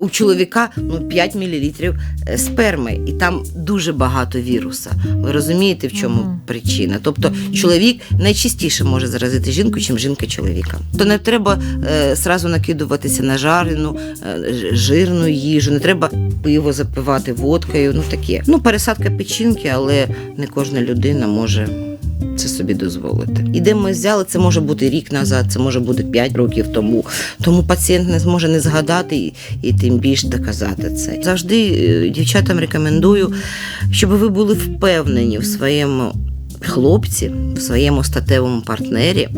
У чоловіка ну, 5 мл сперми, і там дуже багато віруса. Ви розумієте, в чому Мгм. причина? Тобто чоловік найчастіше може заразити жінку, чим жінка чоловіка. То не треба е, сразу накидуватися на жарену, е, жирну їжу, не треба пиво запивати водкою. Ну таке. Ну, пересадка печінки, але не кожна людина може. Це собі дозволити. І де ми взяли, це може бути рік назад, це може бути 5 років тому. Тому пацієнт не зможе не згадати і, і тим більш доказати це. Завжди е, дівчатам рекомендую, щоб ви були впевнені в своєму хлопці, в своєму статевому партнері.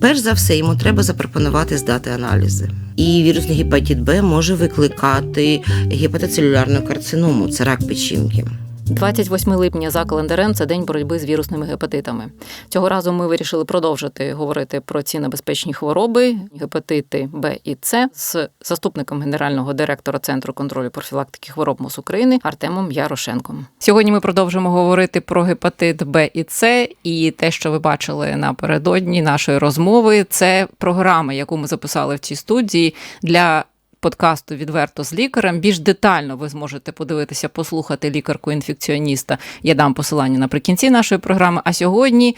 Перш за все, йому треба запропонувати здати аналізи. І вірусний гепатит Б може викликати гепатоцелюлярну карциному, це рак печінки. 28 липня за календарем це день боротьби з вірусними гепатитами. Цього разу ми вирішили продовжити говорити про ці небезпечні хвороби, гепатити Б і С з заступником генерального директора Центру контролю профілактики хвороб МОЗ України Артемом Ярошенком. Сьогодні ми продовжимо говорити про гепатит Б і С, і те, що ви бачили напередодні нашої розмови, це програма, яку ми записали в цій студії для подкасту Відверто з лікарем. Більш детально ви зможете подивитися, послухати лікарку-інфекціоніста. Я дам посилання наприкінці нашої програми. А сьогодні.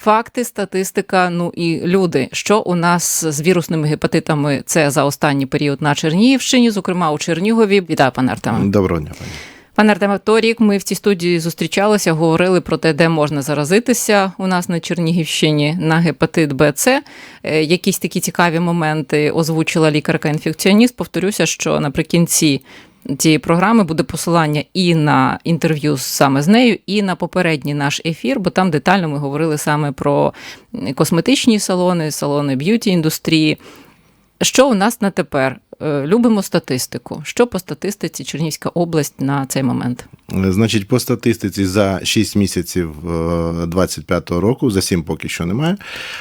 Факти, статистика, ну і люди, що у нас з вірусними гепатитами це за останній період на Чернігівщині, зокрема у Чернігові. Вітаю, пане Артеме. Доброго дня, пані. Пане Артеме, торік ми в цій студії зустрічалися, говорили про те, де можна заразитися у нас на Чернігівщині на гепатит Б, С. Е, Якісь такі цікаві моменти озвучила лікарка-інфекціоніст. Повторюся, що наприкінці цієї програми буде посилання і на інтерв'ю саме з нею, і на попередній наш ефір, бо там детально ми говорили саме про косметичні салони, салони б'юті індустрії. Що у нас на тепер? Е, Любимо статистику. Що по статистиці Чернігівська область на цей момент? Значить, по статистиці за 6 місяців 25-го року, за 7 поки що немає.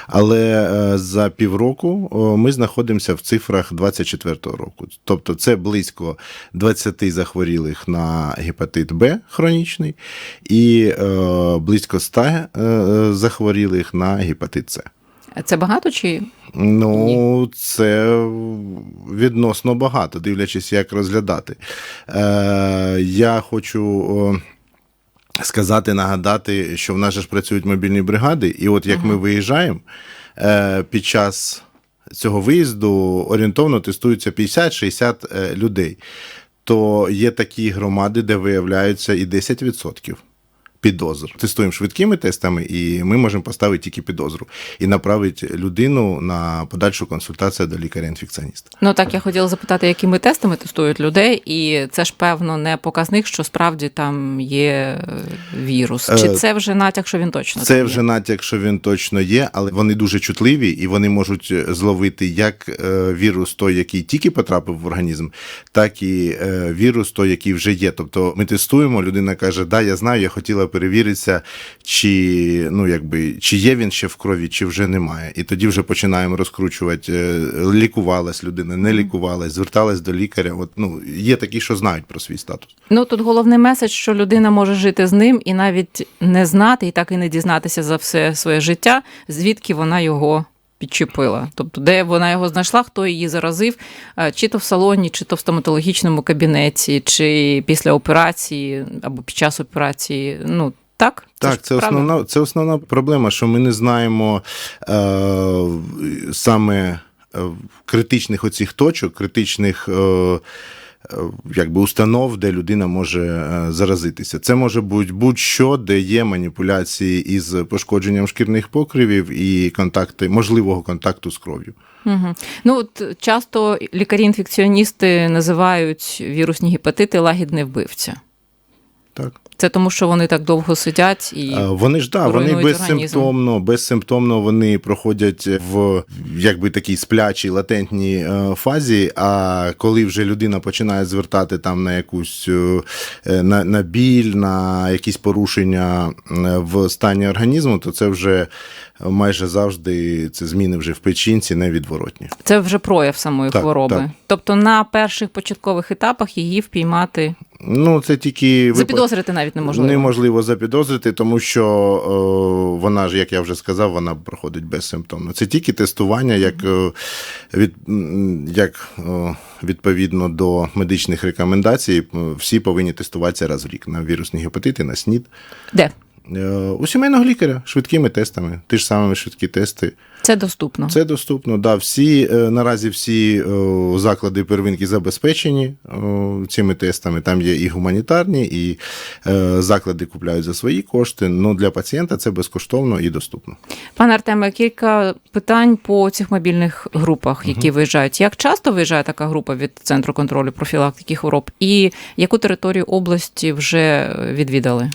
Але е, за півроку ми знаходимося в цифрах 24-го року. Тобто це близько 20 захворілих на гепатит Б хронічний і е, близько 100 е, захворілих на гепатит С. Це багато чи Ну, це відносно багато, дивлячись, як розглядати. Е, я хочу сказати, нагадати, що в нас же ж працюють мобільні бригади, і от як ми виїжджаємо, е, під час цього виїзду орієнтовно тестуються 50-60 е, людей. То є такі громади, де виявляються і 10% підозр. Тестуємо швидкими тестами, і ми можемо поставити тільки підозру і направити людину на подальшу консультацію до лікаря-інфекціоніста. ну так я хотіла запитати, якими тестами тестують людей, і це ж певно не показник, що справді там є е, вірус. Чи Е, це вже натяк, що він точно Це там вже натяк, що він точно є, але вони дуже чутливі і вони можуть зловити як е, вірус той, який тільки потрапив в організм, так і е, вірус той, який вже є. Тобто ми тестуємо, людина каже, да, я знаю, я хотіла перевіритися, чи ну якби чи є він ще в крові, чи вже немає. І тоді вже починаємо розкручувати. е, Лікувалась людина, не лікувалась, зверталась до лікаря. От ну є такі, що знають про свій статус. Ну тут головний меседж, що людина може жити з ним і навіть не знати, і так і не дізнатися за все своє життя, звідки вона його. Підчепила, тобто, де вона його знайшла, хто її заразив, е, чи то в салоні, чи то в стоматологічному кабінеті, чи після операції або під час операції. Ну так, Так, це правда? основна, це основна проблема, що ми не знаємо е, саме е, критичних оцих точок, критичних. Е, Якби установ, де людина може е, заразитися. Це може бути будь-що, де є маніпуляції із пошкодженням шкірних покривів і контакти, можливого контакту з кров'ю. Угу. Ну от часто лікарі-інфекціоністи називають вірусні гепатити лагідне вбивця. Так. Це тому, що вони так довго сидять і Е, Вони ж да, вони безсимптомно, безсимптомно вони проходять в якби такій сплячій латентній е, фазі. А коли вже людина починає звертати там на якусь е, на, на біль, на якісь порушення в стані організму, то це вже майже завжди це зміни вже в печінці невідворотні. це вже прояв самої Так, хвороби. так. Тобто на перших початкових етапах її впіймати Ну, це тільки Запідозрити навіть неможливо. Неможливо запідозрити, тому що е, вона ж, як я вже сказав, вона проходить безсимптомно. Це тільки тестування, як, е, від, як е, відповідно до медичних рекомендацій, всі повинні тестуватися раз в рік на вірусні гепатити, на СНІД. Де? Е, У сімейного лікаря швидкими тестами, ті ж самими швидкі тести. Це доступно. Це доступно. Да, всі, е, наразі всі е, заклади первинки забезпечені цими тестами. Там є і гуманітарні, і заклади купляють за свої кошти. Ну, для пацієнта це безкоштовно і доступно. Пане Артеме, кілька питань по цих мобільних групах, які виїжджають. Як часто виїжджає така група від центру контролю профілактики хвороб, і яку територію області вже відвідали?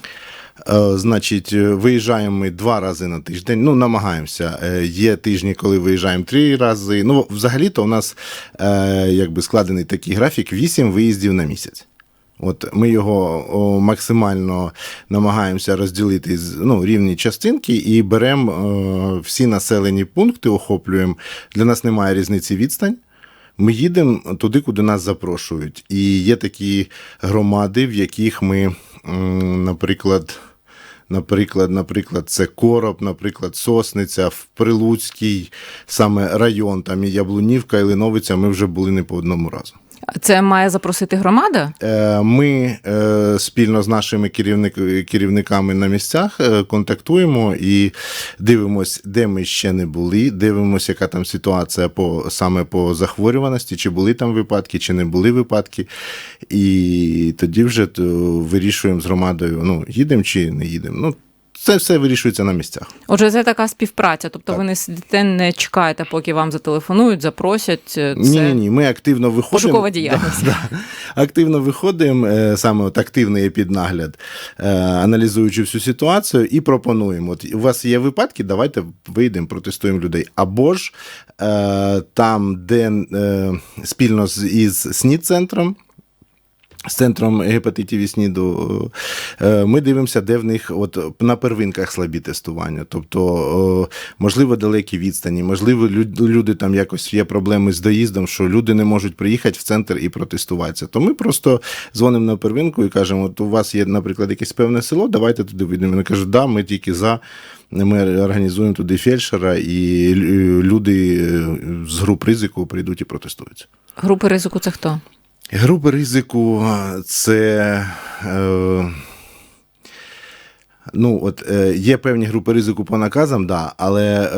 Е, Значить, е, виїжджаємо ми два рази на тиждень. Ну, намагаємося. Е, Є тижні, коли виїжджаємо три рази. Ну, взагалі-то у нас якби складений такий графік: вісім виїздів на місяць. От ми його максимально намагаємося розділити з ну, рівні частинки і беремо всі населені пункти, охоплюємо. Для нас немає різниці відстань. Ми їдемо туди, куди нас запрошують. І є такі громади, в яких ми, наприклад, Наприклад, наприклад, це Короб, наприклад, Сосниця, в Прилуцький саме район, там і Яблунівка, і Линовиця, ми вже були не по одному разу. Це має запросити громада? Е, Ми е, спільно з нашими керівник, керівниками на місцях е, контактуємо і дивимося, де ми ще не були. Дивимося, яка там ситуація по саме по захворюваності, чи були там випадки, чи не були випадки. І тоді вже вирішуємо з громадою: ну, їдемо чи не їдемо. Ну, це все вирішується на місцях. Отже, це така співпраця. Тобто Так. ви не сидите, не чекаєте, поки вам зателефонують, запросять. Це Ні, ні, ні. Ми активно виходимо. пошукова діяльність. Да, да. Активно виходимо, е, саме от активний піднагляд, е, аналізуючи всю ситуацію, і пропонуємо. От у вас є випадки, давайте вийдемо, протестуємо людей. Або ж е, там, де спільно з із СНІД-центром. З центром гепатитів і СНІДу е, ми дивимося, де в них от на первинках слабі тестування. Тобто, е, можливо, далекі відстані, можливо, люди там якось є проблеми з доїздом, що люди не можуть приїхати в центр і протестуватися. То ми просто дзвонимо на первинку і кажемо: от у вас є, наприклад, якесь певне село, давайте туди вийдемо. Вони кажуть, да, ми тільки за. Ми організуємо туди фельдшера, і люди е, з груп ризику прийдуть і протестуються. Групи ризику це хто? Групи ризику це. Е, Ну, от е, є певні групи ризику по наказам, да, але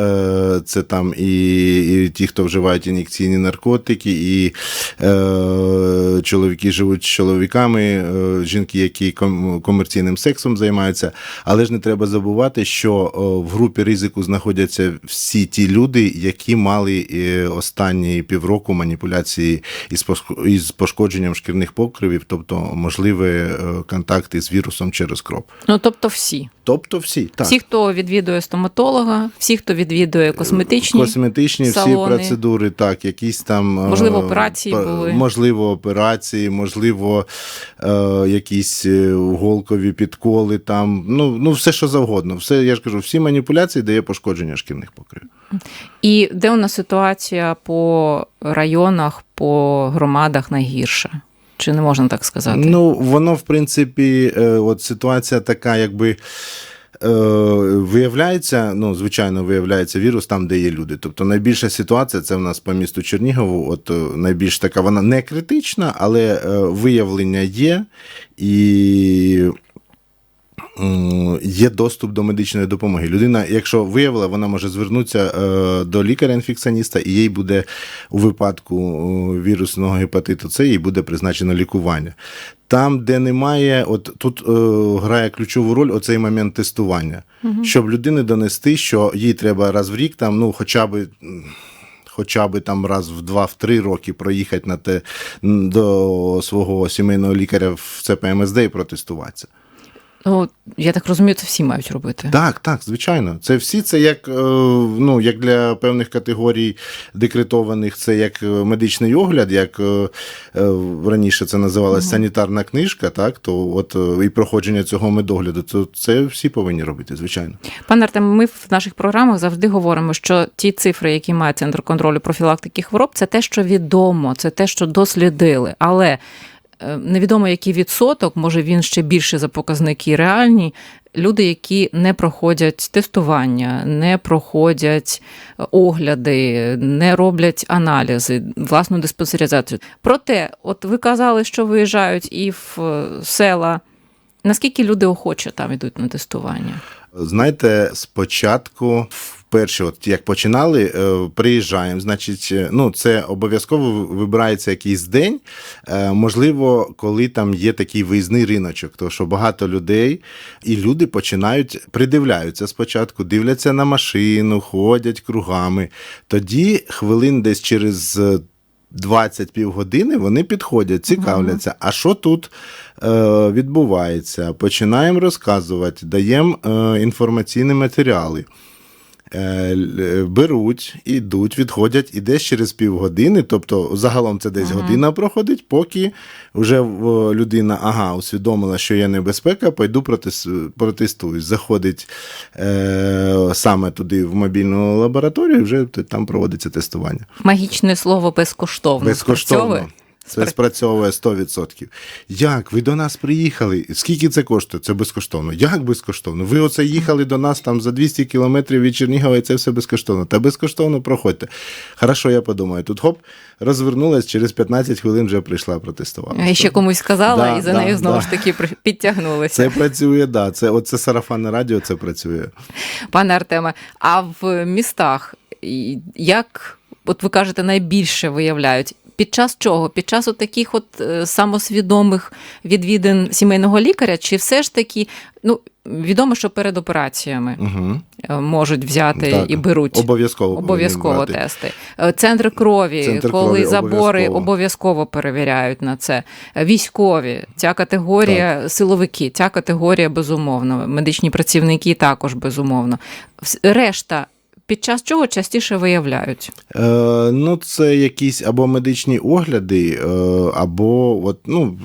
е, це там і, і ті, хто вживають ін'єкційні наркотики, і е, чоловіки живуть з чоловіками, е, жінки, які ком- комерційним сексом займаються. Але ж не треба забувати, що е, в групі ризику знаходяться всі ті люди, які мали е, останні півроку маніпуляції із, пошк- із пошкодженням шкірних покривів, тобто можливі е, контакти з вірусом через кров. Ну тобто всі. Тобто всі, так. Всі, хто відвідує стоматолога, всі, хто відвідує косметичні. Косметичні салони. всі процедури, так, якісь там. е, Можливо, операції пе- були. Можливо, операції, можливо, е, якісь е, голкові підколи, там, ну, ну, все, що завгодно. Все, я ж кажу, всі маніпуляції дає пошкодження шкірних покривів. І де у нас ситуація по районах, по громадах найгірша? Чи не можна так сказати? Ну, воно, в принципі, е, от ситуація така, якби. е, Виявляється, ну, звичайно, виявляється вірус там, де є люди. Тобто найбільша ситуація це в нас по місту Чернігову. От е, найбільш така, вона не критична, але виявлення є і. Є доступ до медичної допомоги. Людина, якщо виявила, вона може звернутися е, до лікаря-інфекціоніста, і їй буде у випадку е, вірусного гепатиту С їй буде призначено лікування. Там, де немає, от тут е, грає ключову роль оцей момент тестування, щоб людини донести, що їй треба раз в рік, там, ну, хоча б. Хоча б там раз в два-три роки проїхати на те до свого сімейного лікаря в ЦПМСД і протестуватися. Ну, я так розумію, це всі мають робити. Так, так, звичайно. Це всі це як, е, ну, як для певних категорій декретованих, це як е, медичний огляд, як е, раніше це називалась санітарна книжка, так, то от і проходження цього медогляду, то це всі повинні робити, звичайно. Пане Артем, ми в наших програмах завжди говоримо, що ті цифри, які має центр контролю профілактики хвороб, це те, що відомо, це те, що дослідили. Але невідомо який відсоток, може він ще більше за показники реальні. Люди, які не проходять тестування, не проходять огляди, не роблять аналізи, власну диспансеризацію. Проте, от ви казали, що виїжджають і в е, села. Наскільки люди охоче там йдуть на тестування? Знаєте, спочатку, вперше, от як починали, е, приїжджаємо. Значить, е, ну це обов'язково вибирається якийсь день. Е, Можливо, коли там є такий виїзний риночок, тому що багато людей, і люди починають придивляються спочатку, дивляться на машину, ходять кругами. Тоді хвилин десь через. е, 20 півгодини вони підходять, цікавляться, а що тут е, відбувається? Починаємо розказувати, даємо е, інформаційні матеріали. Е, беруть, ідуть, відходять, і десь через півгодини, тобто загалом це десь година проходить, поки вже людина ага, усвідомила, що є небезпека, пойду протес, протестуюсь. Заходить е, саме туди в мобільну лабораторію, і вже там проводиться тестування. Магічне слово безкоштовно. Безкоштовно. Це спрацьовує 100%. Як? Ви до нас приїхали? Скільки це коштує? Це безкоштовно. Як безкоштовно? Ви оце їхали до нас там за 200 кілометрів від Чернігова, і це все безкоштовно. Та безкоштовно проходьте. Хорошо, я подумаю. Тут хоп, розвернулась, через 15 хвилин вже прийшла протестувала. Я ще комусь сказала, Да, і за да, нею знову да. ж таки підтягнулися. Це працює, да. Це оце сарафанне радіо, це працює. Пане Артеме, а в містах як, от ви кажете, найбільше виявляють? Під час чого? Під час от таких от е, самосвідомих відвідин сімейного лікаря, чи все ж таки, ну, відомо, що перед операціями Угу. можуть взяти Так, і беруть. Обов'язково. Обов'язково тести. Е, Центри крові, Центр коли крові забори обов'язково. обов'язково перевіряють на це. Військові, ця категорія, силовики, ця категорія безумовно. Медичні працівники також безумовно. Решта. Під час чого частіше виявляють? Е, ну, це якісь або медичні огляди, е, або от, ну,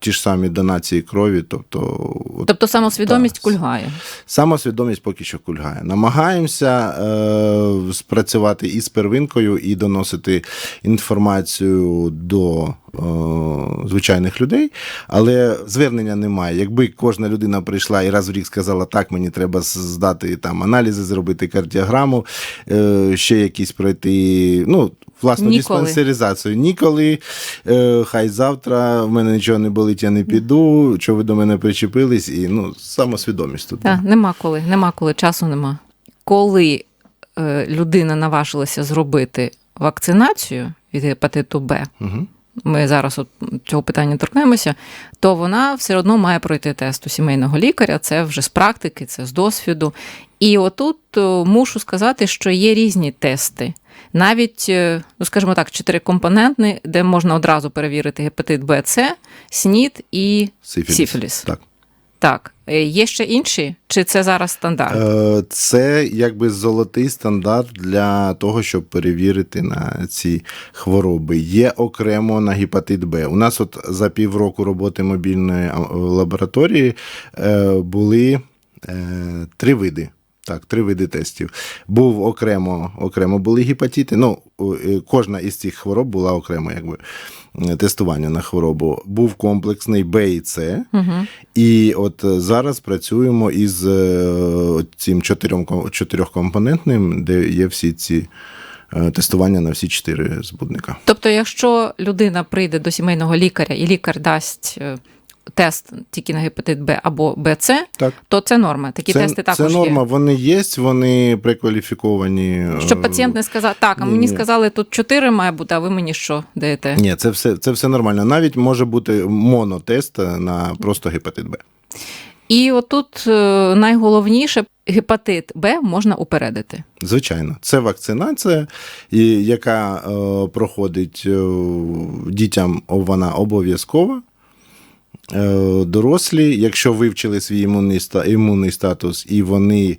ті ж самі донації крові. Тобто, от, Тобто самосвідомість Так. кульгає. самосвідомість поки що кульгає. Намагаємося е, спрацювати і з первинкою, і доносити інформацію до звичайних людей, але звернення немає. Якби кожна людина прийшла і раз в рік сказала, так, мені треба здати там аналізи, зробити кардіограму, е, ще якісь пройти. ну, Власну Ніколи. диспансеризацію. Ніколи. Е, хай завтра в мене нічого не болить, я не піду. Що ви до мене причепились? І ну, самосвідомість тут. Так, нема коли, нема коли, часу нема. Коли е, людина наважилася зробити вакцинацію від гепатиту Б, Угу. Ми зараз от цього питання торкнемося, то вона все одно має пройти тест у сімейного лікаря. Це вже з практики, це з досвіду. І отут мушу сказати, що є різні тести. Навіть, е, ну скажімо так, чотирикомпонентний, де можна одразу перевірити гепатит Б, С, СНІД і Сифіліс. Сифіліс. Так. Так. Е, Є ще інші, чи це зараз стандарт? Е, Це якби золотий стандарт для того, щоб перевірити на ці хвороби. Є окремо на гепатит Б. У нас от за півроку роботи мобільної лабораторії е, були три види. Так, три види тестів. Був окремо, окремо були гепатити. Ну, е, кожна із цих хвороб була окремо, якби е, тестування на хворобу. Був комплексний Б і С. Угу. І от е, зараз працюємо із цим чотирьом ком- чотирьохкомпонентним, де є всі ці тестування на всі чотири збудника. Тобто, якщо людина прийде до сімейного лікаря і лікар дасть тест тільки на гепатит Б або БЦ, то це норма. Такі це, тести також це норма, є. вони є, вони прекваліфіковані. е, Щоб пацієнт не сказав, так, а ні, мені ні. сказали, тут чотири має бути, а ви мені що даєте? Ні, це все, це все нормально. Навіть може бути монотест на просто гепатит Б. І отут е, найголовніше гепатит Б можна упередити. Звичайно, це вакцинація, яка е, проходить е, дітям, вона обов'язкова. Е, Дорослі, якщо вивчили свій імунний, імунний статус і вони,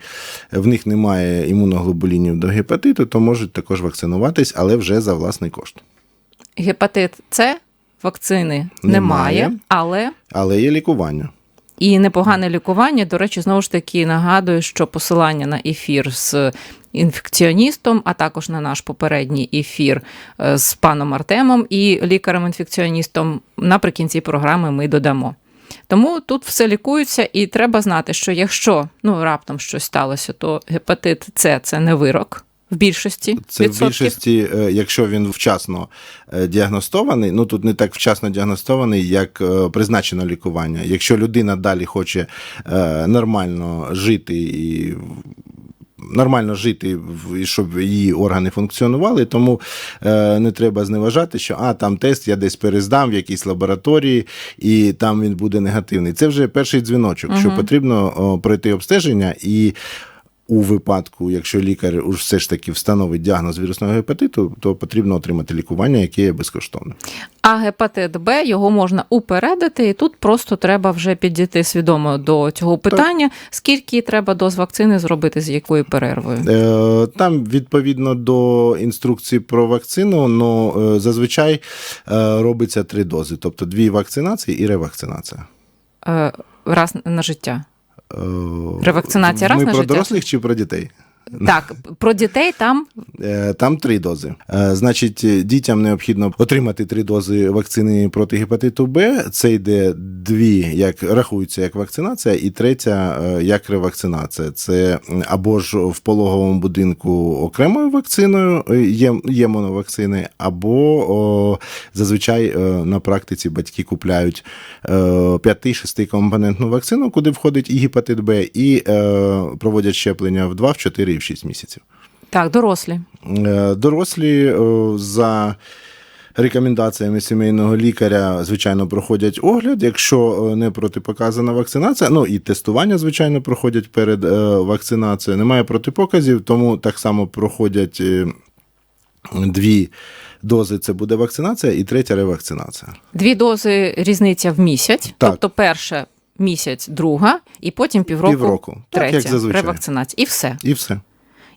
в них немає імуноглобулінів до гепатиту, то можуть також вакцинуватись, але вже за власний кошт. Гепатит С вакцини Немає. немає, але Але є лікування. І непогане лікування. До речі, знову ж таки нагадую, що посилання на ефір з інфекціоністом, а також на наш попередній ефір е, з паном Артемом і лікарем-інфекціоністом наприкінці програми ми додамо. Тому тут все лікується, і треба знати, що якщо ну раптом щось сталося, то гепатит С це не вирок в більшості Це в більшості, е, якщо він вчасно е, діагностований, ну тут не так вчасно діагностований, як е, призначено лікування. Якщо людина далі хоче нормально жити і нормально жити, щоб її органи функціонували, тому е, не треба зневажати, що а там тест я десь перездам в якійсь лабораторії, і там він буде негативний. Це вже перший дзвіночок, що потрібно о, пройти обстеження і. У випадку, якщо лікар уж все ж таки встановить діагноз вірусного гепатиту, то потрібно отримати лікування, яке є безкоштовне. А гепатит Б його можна упередити, і тут просто треба вже підійти свідомо до цього питання. Скільки треба доз вакцини зробити, з якою перервою? Е, Там відповідно до інструкції про вакцину, ну е, зазвичай е, робиться три дози, тобто дві вакцинації і ревакцинація. Е, Раз на життя. Е, Ревакцинація раз Ми на про життя? дорослих чи про дітей? Так, про дітей там Е, Там три дози. Е, Значить, дітям необхідно отримати три дози вакцини проти гепатиту Б. Це йде дві, як рахується як вакцинація, і третя е, як ревакцинація. Це або ж в пологовому будинку окремою вакциною є, є моновакцини, або о, зазвичай на практиці батьки купляють 5-6 компонентну вакцину, куди входить і гепатит Б, і е, проводять щеплення в 2, в 4 і в 6 місяців. так, дорослі. Е, Дорослі е, за рекомендаціями сімейного лікаря, звичайно, проходять огляд. Якщо е, не протипоказана вакцинація, ну і тестування, звичайно, проходять перед вакцинацією. Немає протипоказів, тому так само проходять дві дози. Це буде вакцинація, і третя ревакцинація. Дві дози різниця в місяць. Так. Тобто перша місяць, друга, і потім півроку, Півроку. Так, як зазвичай. ревакцинація. І все. І все.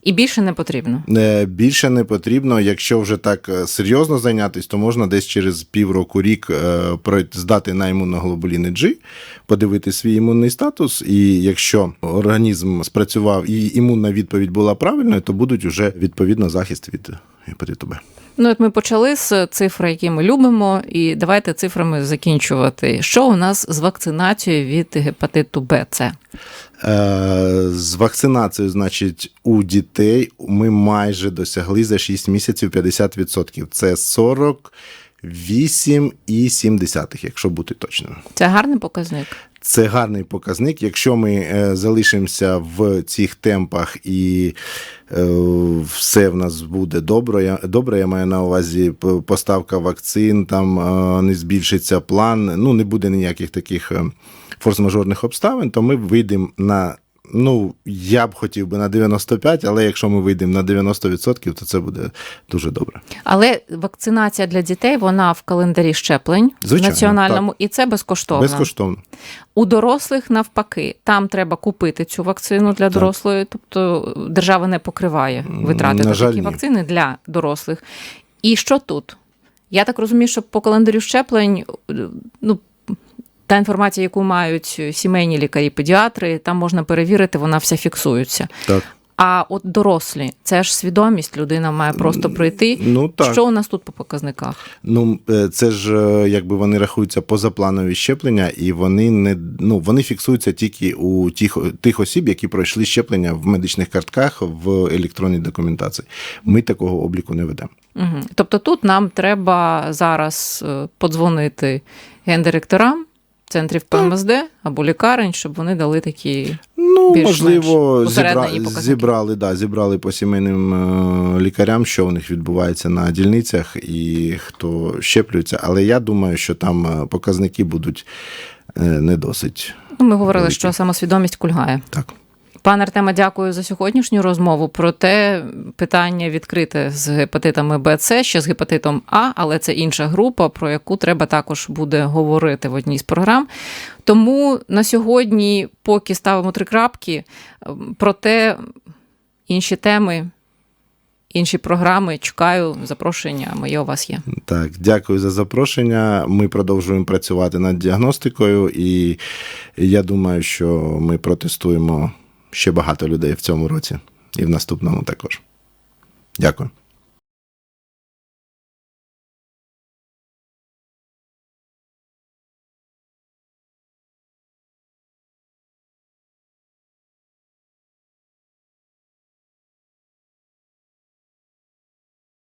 І більше не потрібно. Більше не потрібно. Якщо вже так е, серйозно зайнятися, то можна десь через півроку рік е, здати на імуноглобуліни G, подивити свій імунний статус. І якщо організм спрацював і імунна відповідь була правильною, то будуть вже відповідно захист від гепатиту Б. Ну, от ми почали з цифр, які ми любимо, і давайте цифрами закінчувати. Що у нас з вакцинацією від гепатиту Б? Це Е, З вакцинацією, значить, у дітей ми майже досягли за 6 місяців 50%. Це 48,7, якщо бути точним. це гарний показник. Це гарний показник. Якщо ми е, залишимося в цих темпах і е, все в нас буде добре. Добре, я маю на увазі поставка вакцин, там е, не збільшиться план, ну не буде ніяких таких форс-мажорних обставин, то ми вийдемо на. Ну, я б хотів би на 95, але якщо ми вийдемо на 90%, то це буде дуже добре. Але вакцинація для дітей вона в календарі щеплень Звичайно, національному, і це безкоштовно. Безкоштовно. У дорослих навпаки, там треба купити цю вакцину для дорослої, тобто держава не покриває витрати На такі ні. вакцини для дорослих. І що тут? Я так розумію, що по календарю щеплень, ну. Та інформація, яку мають сімейні лікарі-педіатри, там можна перевірити, вона вся фіксується. Так. А от дорослі, це ж свідомість, людина має просто пройти. Ну так. Що у нас тут по показниках? Ну, е, це ж е, якби вони рахуються позапланові щеплення, і вони не ну вони фіксуються тільки у тих, тих осіб, які пройшли щеплення в медичних картках в електронній документації. Ми такого обліку не ведемо. Угу. Тобто тут нам треба зараз е, подзвонити гендиректорам центрів ПМСД або лікарень, щоб вони дали такі. Ну, Більш-менш можливо, зібра... зібрали, да, зібрали по сімейним е, лікарям, що у них відбувається на дільницях і хто щеплюється. Але я думаю, що там е, показники будуть е, не досить. Ну, ми говорили, Великі. що самосвідомість кульгає. Так. Пане Артема, дякую за сьогоднішню розмову. Проте питання відкрите з гепатитами Б, С, ще з гепатитом А, але це інша група, про яку треба також буде говорити в одній з програм. Тому на сьогодні, поки ставимо три крапки, проте інші теми. Інші програми чекаю запрошення. Моє у вас є так. Дякую за запрошення. Ми продовжуємо працювати над діагностикою, і я думаю, що ми протестуємо ще багато людей в цьому році і в наступному також. Дякую.